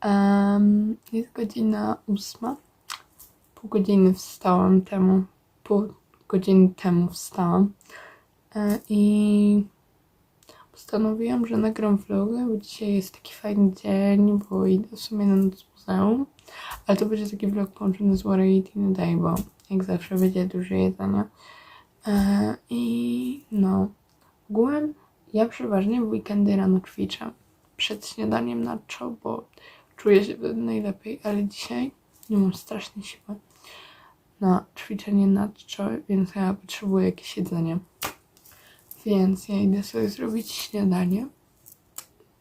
Em, jest godzina ósma. Pół godziny wstałam temu. Pół godziny temu wstałam. E, I postanowiłam, że nagram vlogę, bo dzisiaj jest taki fajny dzień, bo idę w sumie na noc muzeum. Ale to będzie taki vlog połączony z a Day, bo jak zawsze będzie dużo jedzenia. E, I no, ogółem ja przeważnie w weekendy rano ćwiczę. Przed śniadaniem na czo, bo czuję się wtedy najlepiej, ale dzisiaj nie mam strasznie siły na ćwiczenie na czo, więc ja potrzebuję jakieś jedzenie. Więc ja idę sobie zrobić śniadanie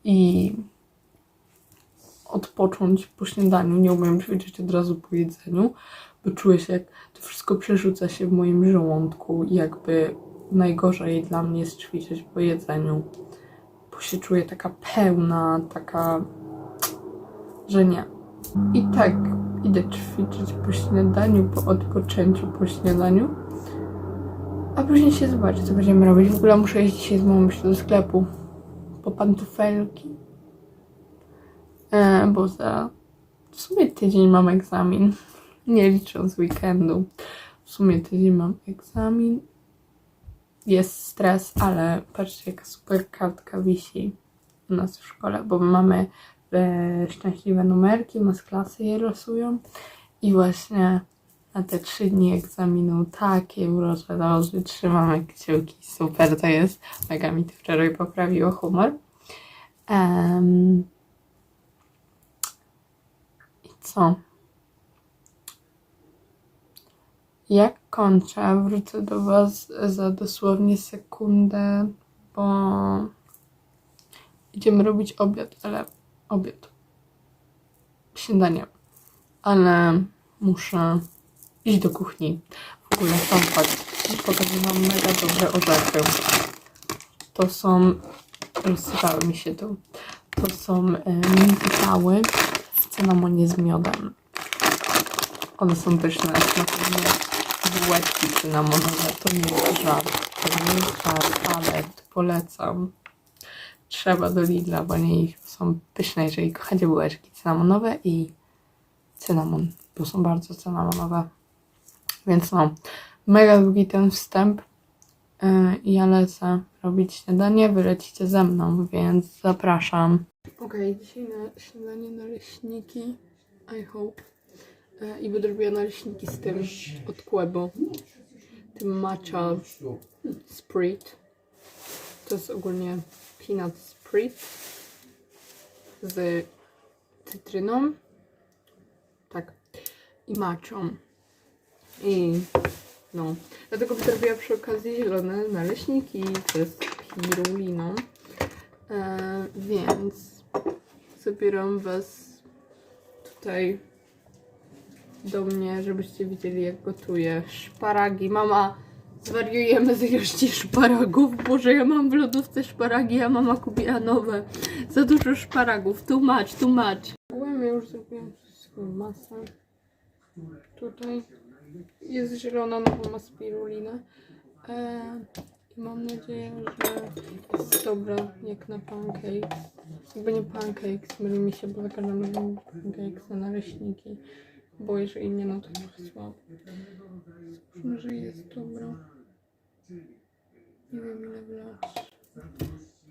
i odpocząć po śniadaniu. Nie umiem ćwiczyć od razu po jedzeniu, bo czuję się jak to wszystko przerzuca się w moim żołądku i jakby najgorzej dla mnie jest ćwiczyć po jedzeniu, bo się czuję taka pełna, taka, że nie. I tak idę ćwiczyć po śniadaniu, po odpoczęciu po śniadaniu, a później się zobaczy, co będziemy robić. W ogóle muszę iść dzisiaj z mamą do sklepu po pantofelki, e, bo za w sumie tydzień mam egzamin, nie licząc weekendu. W sumie tydzień mam egzamin jest stres, ale patrzcie, jaka super kartka wisi u nas w szkole, bo my mamy szczęśliwe numerki, nas klasy je losują i właśnie na te trzy dni egzaminu takie urocze loży, trzymamy kciuki, super to jest, mega mi to wczoraj poprawiło humor. Em, I co? Jak kończę, wrócę do Was za dosłownie sekundę, bo idziemy robić obiad, ale obiad. Śniadanie. Ale muszę iść do kuchni. W ogóle sam fakt. Pokażę Wam mega dobre orzechy. To są, rozsypały mi się tu. To są e, migdały w cynamonie z miodem. One są pyszne, smakują bułeczki cynamonowe. To nie jest żart. To nie jest żart, ale polecam. Trzeba do Lidla, bo nie są pyszne, jeżeli kochacie bułeczki cynamonowe i cynamon, bo są bardzo cynamonowe. Więc no, mega długi ten wstęp. Yy, ja lecę robić śniadanie, wy lecicie ze mną, więc zapraszam. Okej, dzisiaj na śniadanie naleśniki. I hope. E, I będę robiła naleśniki z tym od Quebo. Tym matcha sprit. To jest ogólnie peanut sprit z cytryną. Tak. I matchą. I no. Dlatego będę robiła przy okazji zielone naleśniki z piruliną. E, więc zabieram was tutaj do mnie, żebyście widzieli jak gotuję szparagi. Mama, zwariujemy ilości szparagów. Boże, ja mam w lodówce szparagi, a mama kupiła nowe. Za dużo szparagów. Too much. Ogólnie ja już zrobiłam wszystko masę. Tutaj jest zielona, nowa ma spirulinę. E, I mam nadzieję, że jest dobra jak na pancakes. Jakby nie pancakes, myli mi się, bo za każdym razem pancakes na naleśniki. Bo jeżeli nie, no to trochę słabo. Załóżmy, że jest dobra. Nie wiem ile wlać.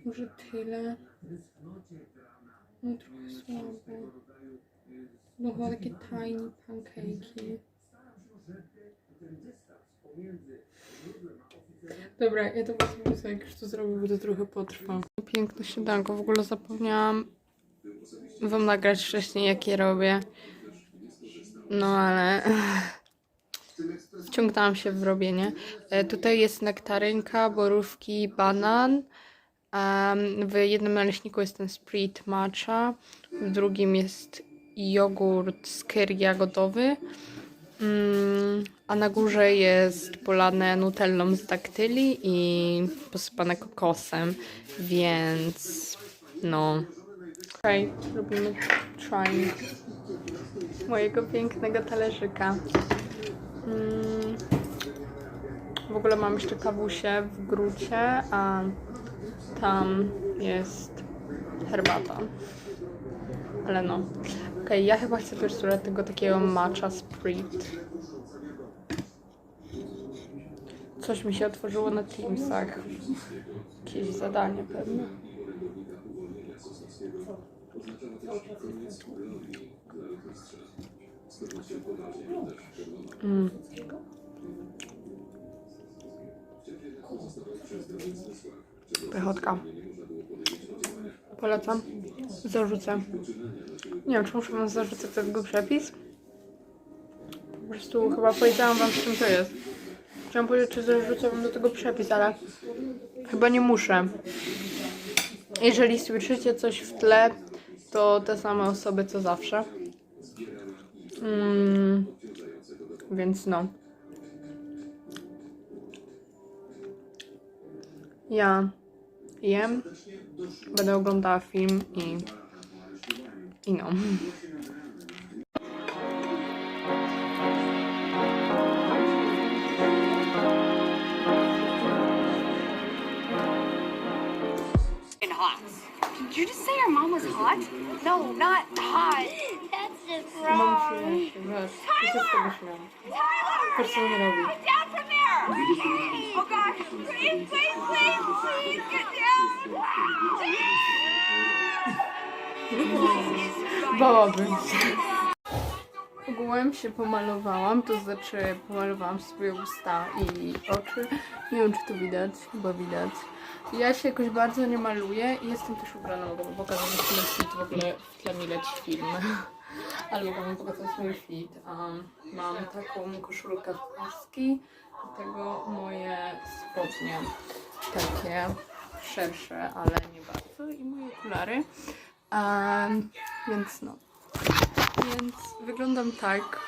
Może tyle. No trochę słabo. No chyba takie tiny pancake'i. Dobra, ja to was sobie jak już to zrobię, bo to trochę potrwa. Piękne śniadanko. W ogóle zapomniałam wam nagrać wcześniej, jakie robię. No ale wciągnęłam się w robienie. E, tutaj jest nektarynka, borówki, banan. W jednym naleśniku jest ten sprit matcha, w drugim jest jogurt skyr jagodowy, mm, a na górze jest polane nutellą z daktyli i posypane kokosem, więc no. Okej, robimy trying mojego pięknego talerzyka. Mm. W ogóle mam jeszcze kawusie w grucie, a tam jest herbata. Ale no. Okej, ja chyba chcę też spróbować tego takiego matcha sprit. Coś mi się otworzyło na Teamsach. Jakieś zadanie pewnie. Mm. Pychotka. Polecam. Zarzucę. Nie wiem, czy muszę wam zarzucać tego przepis? Po prostu chyba powiedziałam wam, czym to jest. Chciałam powiedzieć, czy zarzucę wam do tego przepis, ale chyba nie muszę. Jeżeli słyszycie coś w tle, to te same osoby co zawsze. Mm, więc no. Ja jem, będę oglądała film i, i no. Did you just say your mom was hot? No, not hot. Just Mam wrong. się, wiesz, ty tego śmiałam. Tyler! Patrz co on robi. Get down from there! Oh gosh, please, please, please, please get down! Bałabym się. Ogółem się pomalowałam, to znaczy pomalowałam swoje usta i oczy. Nie wiem, czy to widać, chyba widać. Ja się jakoś bardzo nie maluję i jestem też ubrana, mogę wam pokazać mój fit, w ogóle w tle mi leci film. Ale mogę wam pokazać mój fit. Um, mam taką koszulkę w paski, do tego moje spodnie takie szersze, ale nie bardzo i moje okulary. Um, więc no. Więc wyglądam tak.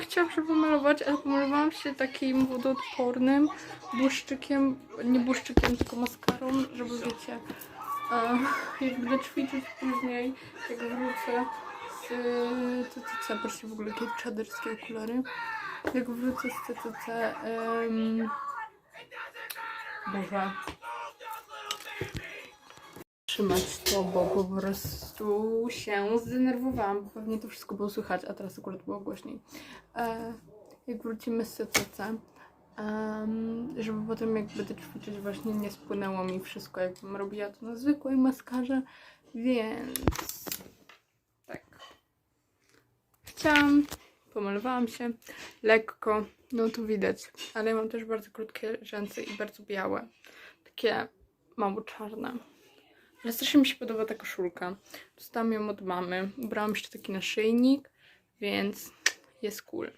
Chciałam się pomalować, ale pomalowałam się takim wodoodpornym błyszczykiem, nie błyszczykiem, tylko maskarą, żeby wiecie, jak będę ćwiczyć później, jak wrócę z CCC, patrzcie w ogóle jakie czaderskie okulary, jak wrócę z CCC, um, Boże, trzymać to, bo po prostu się zdenerwowałam. Pewnie to wszystko było słychać, a teraz akurat było głośniej. E, jak wrócimy z CCC, em, żeby potem jak będę ćwiczyć właśnie nie spłynęło mi wszystko, jakbym robiła to na zwykłej maskarze, więc tak. Chciałam, pomalowałam się lekko, no tu widać, ale ja mam też bardzo krótkie rzęsy i bardzo białe, takie mało czarne. Ale strasznie mi się podoba ta koszulka. Dostałam ją od mamy. Ubrałam jeszcze taki naszyjnik, więc jest cool.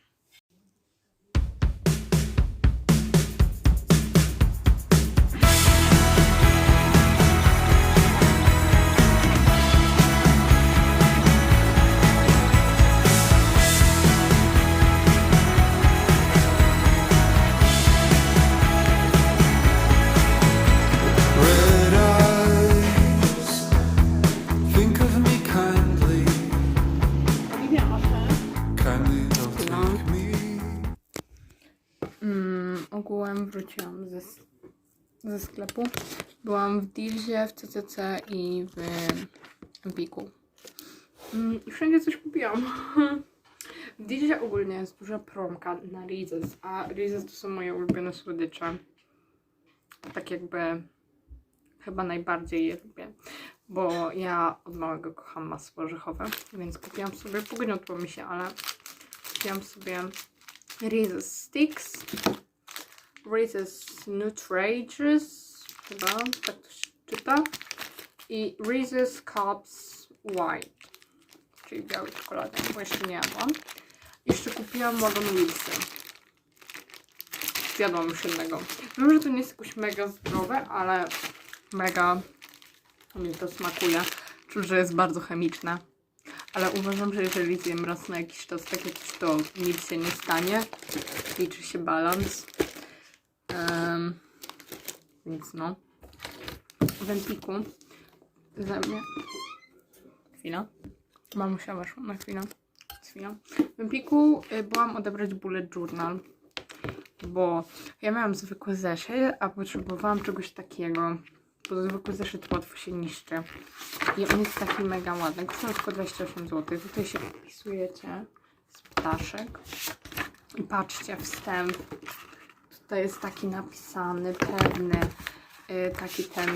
Ze sklepu. Byłam w Dilzie, w CCC i w Empiku. Mm, I wszędzie coś kupiłam. W Dilzie ogólnie jest duża promka na Reese's, a Reese's to są moje ulubione słodycze. Tak jakby chyba najbardziej je lubię, bo ja od małego kocham masło orzechowe, więc kupiłam sobie, pogniotło mi się, ale kupiłam sobie Reese's Sticks, Reese's Nutrageous, chyba tak to się czyta, i Reese's Cups White, czyli biały czekolady, bo jeszcze nie jadłam. Jeszcze kupiłam Wagon Wheelsy. Zjadłam już jednego. Wiem, że to nie jest jakoś mega zdrowe, ale mega mi to smakuje. Czuć, że jest bardzo chemiczne. Ale uważam, że jeżeli zjem raz na jakiś czas takie coś, to nic się nie stanie. Liczy się balans. Em, więc no. W Empiku ze mnie... Chwila. Mamusia weszła na chwilę. Chwila. W Empiku y, byłam odebrać bullet journal. Bo ja miałam zwykły zeszyt, a potrzebowałam czegoś takiego bo zwykły zeszyt łatwo się niszczy. I on jest taki mega ładny. Kosztuje tylko 28 zł. Tutaj się podpisujecie z ptaszek. I patrzcie, wstęp. Tutaj jest taki napisany, pewny, y, taki ten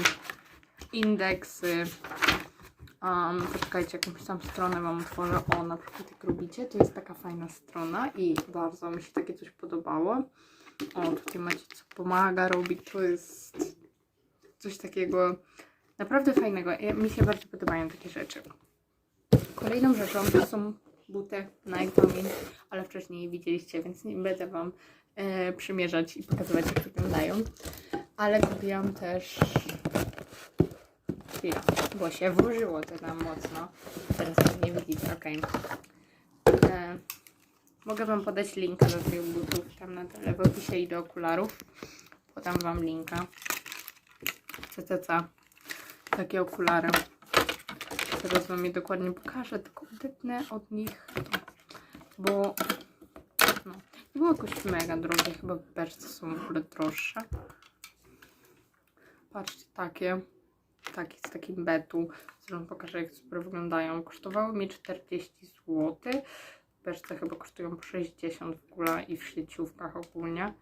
indeks. y, Um, poczekajcie, jakąś tam stronę Wam otworzę. O, na przykład jak robicie, to jest taka fajna strona i bardzo mi się takie coś podobało. O, tutaj macie co pomaga robić, to jest coś takiego naprawdę fajnego. Mi się bardzo podobają takie rzeczy. Kolejną rzeczą to są buty Nike ale wcześniej je widzieliście, więc nie będę Wam e, przymierzać i pokazywać jak wyglądają. Ale kupiłam też chwila, bo się włożyło to tam mocno. Teraz nie widzicie, okej. E, Mogę Wam podać linka do tych butów tam na dole w opisie i do okularów. Podam Wam linka. CCC. Takie okulary. Zaraz Wam je dokładnie pokażę, tylko odetnę od nich bo było jakoś mega drogie, chyba beczce są w ogóle droższe. Patrzcie, takie, takie z takim betu. Zresztą pokażę, jak super wyglądają. Kosztowały mi 40 zł. Beczce chyba kosztują po 60 w ogóle i w sieciówkach ogólnie.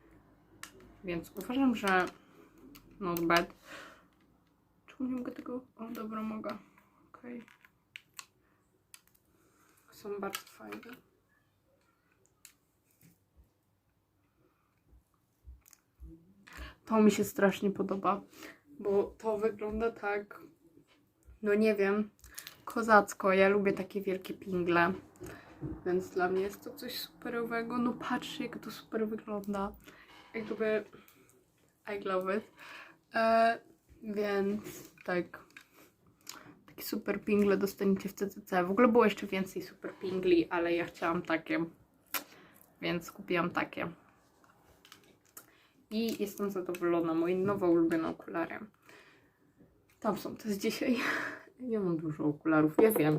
Więc uważam, że not bad. Czemu nie mogę tego? O, dobra, mogę. Okej. Są bardzo fajne. To mi się strasznie podoba, bo to wygląda tak, no nie wiem, kozacko. Ja lubię takie wielkie pingle, więc dla mnie jest to coś superowego. No patrzcie, jak to super wygląda. Jakby I love it. E, więc tak, takie super pingle dostaniecie w CCC. W ogóle było jeszcze więcej super pingli, ale ja chciałam takie, więc kupiłam takie. I jestem zadowolona. Moje nowe ulubione okulary. Tam są, to jest dzisiaj. Ja mam dużo okularów, ja wiem.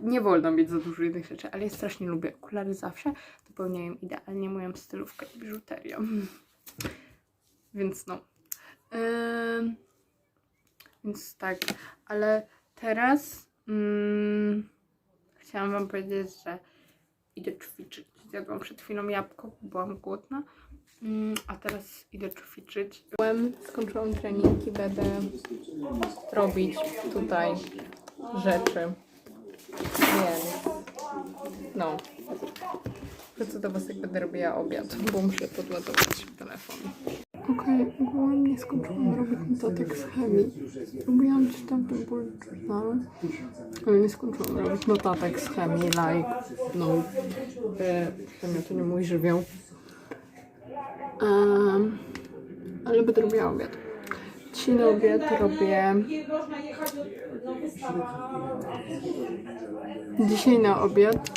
Nie wolno mieć za dużo jednych rzeczy, ale ja strasznie lubię okulary zawsze. Dopełniają idealnie moją stylówkę i biżuterię. Więc no. Więc tak, ale teraz mm, chciałam Wam powiedzieć, że idę ćwiczyć. Zjadłam przed chwilą jabłko, byłam głodna. Mm, a teraz idę ćwiczyć. Byłem, skończyłam trening i będę robić tutaj rzeczy. Więc no. Wrócę do Was, jak będę robiła obiad, bo muszę podładować telefon. Okej, okay, nie skończyłam robić notatek z chemii. Robiłam coś tam bullet journalu, ale nie skończyłam robić notatek z chemii, like, no, e, chemia to nie mój żywioł. Um, będę robiła obiad. Dzisiaj na obiad robię... Dzisiaj na obiad...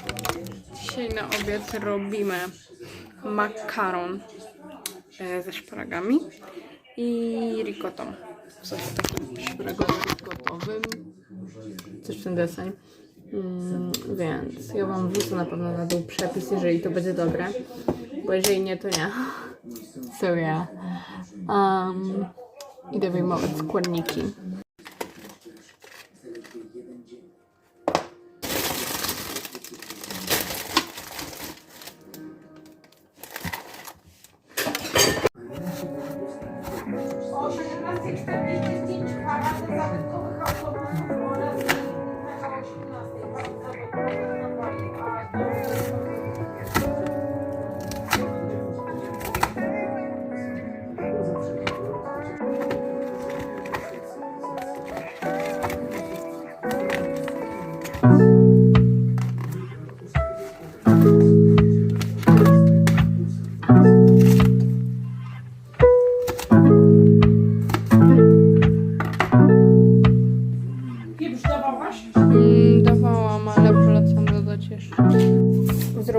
Dzisiaj na obiad robimy makaron e, ze szparagami i ricotą. W sosie takim szparagowym, Coś w ten deseń. Mm, więc ja Wam wrzucę na pewno na dół przepis, jeżeli to będzie dobre. Bo jeżeli nie, to nie. So yeah. Um, idę wyjmować składniki.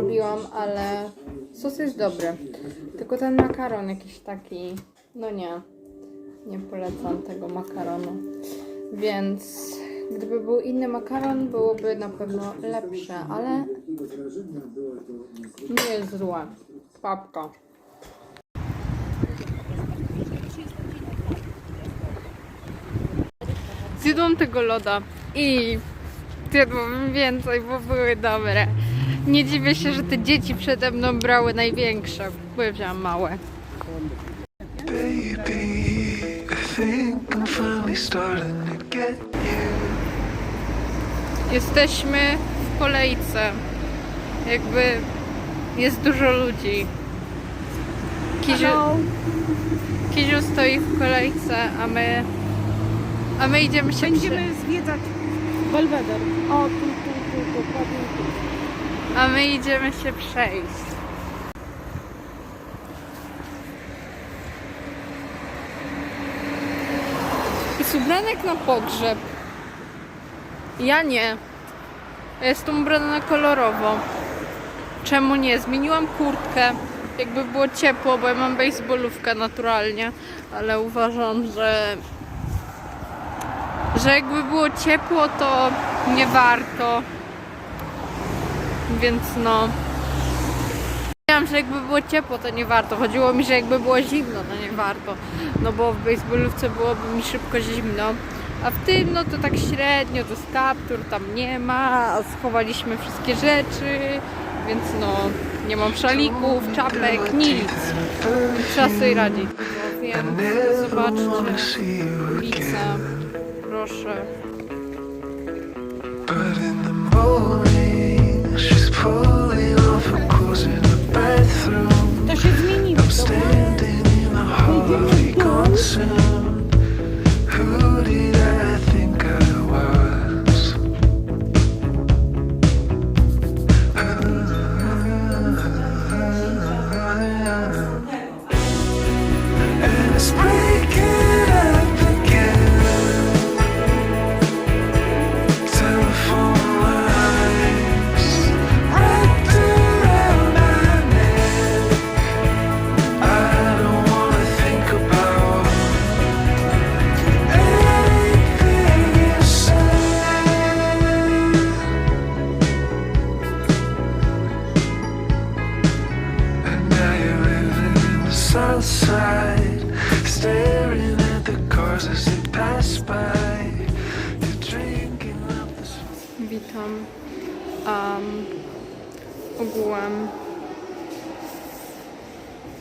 Zrobiłam, ale sos jest dobry. Tylko ten makaron jakiś taki, no nie, nie polecam tego makaronu. Więc gdyby był inny makaron, byłoby na pewno lepsze, ale nie jest złe. Papka. Zjadłam tego loda i zjadłam więcej, bo były dobre. Nie dziwię się, że te dzieci przede mną brały największe, bo ja wzięłam małe. Baby, I think I'm finally starting to get you. Jesteśmy w kolejce. Jakby jest dużo ludzi. Kiziu, Kiziu stoi w kolejce, a my a my idziemy się przy... Będziemy zwiedzać Belweder. O, tu, tu, tu, dokładnie tu. A my idziemy się przejść. Jest ubranek na pogrzeb. Ja nie. Jestem ubrana na kolorowo. Czemu nie? Zmieniłam kurtkę. Jakby było ciepło, bo ja mam baseballówkę naturalnie, ale uważam, że że jakby było ciepło, to nie warto. Więc no. Wiedziałam, że jakby było ciepło, to nie warto. Chodziło mi, że jakby było zimno, to nie warto. No bo w baseballówce byłoby mi szybko zimno. A w tym, no to tak średnio, to jest kaptur, tam nie ma, schowaliśmy wszystkie rzeczy, więc no, nie mam szalików, czapek, nic. Trzeba sobie radzić. No, wiem, zobaczcie, pizza, proszę. But in the morning, To się zmieniło. I'm Witam. Um, ogółem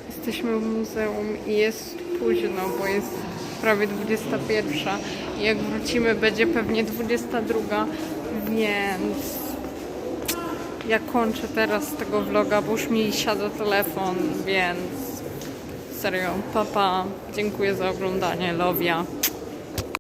jesteśmy w muzeum i jest późno, bo jest prawie 21. I jak wrócimy, będzie pewnie 22, więc ja kończę teraz tego vloga, bo już mi siada telefon, więc serio, papa, dziękuję za oglądanie, lovia.